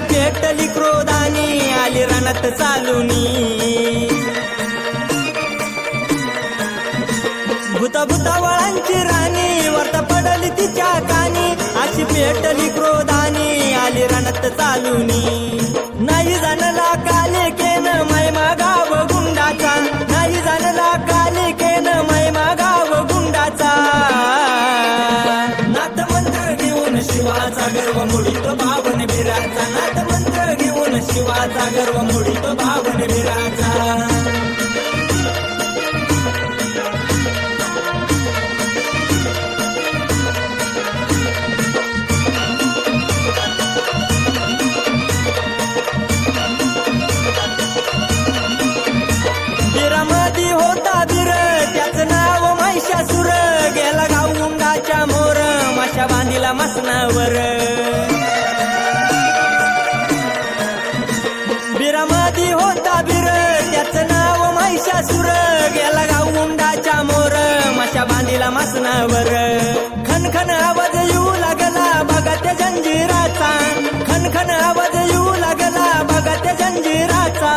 पेटली क्रोधाने आली रणात चालूनी. भूत भूतावळांची राणी वर्त पडली तिच्या कानी. अशी पेटली क्रोधाने आली रणात चालूनी. शिवाचा गर्व मोडित भावन बिराचा. नाथ मंत्र घेऊन शिवाचा गर्व मोडित भावन बिराचा. बांधिला बिरामादी होता बिर त्याच नाव महिषासुर. गेला गाऊंडाच्या मोर माशा बांधिला मासनावर खनखन आवाज येऊ लागला बघा त्या जंजिराचा. खनखन आवाज येऊ लागला बघा त्या जंजिराचा.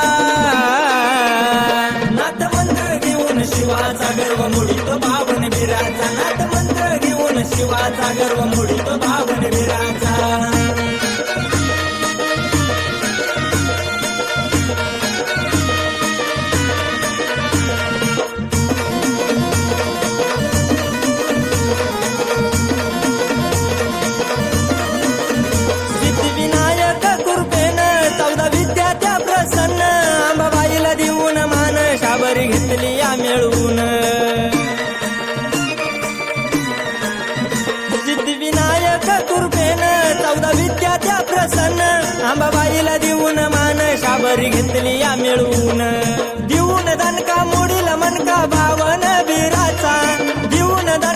नाथ घेऊन शिवाचा गर्व मोडित भावन बिराचा. नाथ मंत्र घेऊन शिवाचा गर्व मुडी अंबाबाईला देऊन मान शाबरी घेतली या मिळवून देऊन दणका